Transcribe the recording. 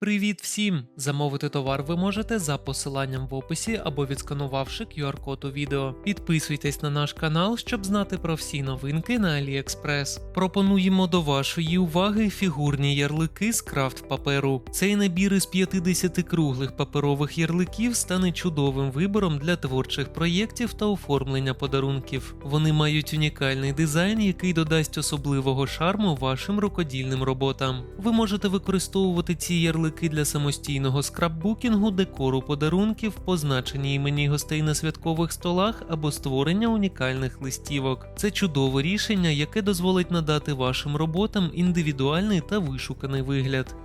Привіт всім! Замовити товар ви можете за посиланням в описі або відсканувавши QR-код у відео. Підписуйтесь на наш канал, щоб знати про всі новинки на AliExpress. Пропонуємо до вашої уваги фігурні ярлики з крафт паперу. Цей набір із 50 круглих паперових ярликів стане чудовим вибором для творчих проєктів та оформлення подарунків. Вони мають унікальний дизайн, який додасть особливого шарму вашим рукодільним роботам. Ви можете використовувати ці ярлики для самостійного скраббукінгу, декору подарунків, позначення імені гостей на святкових столах або створення унікальних листівок. Це чудове рішення, яке дозволить надати вашим роботам індивідуальний та вишуканий вигляд.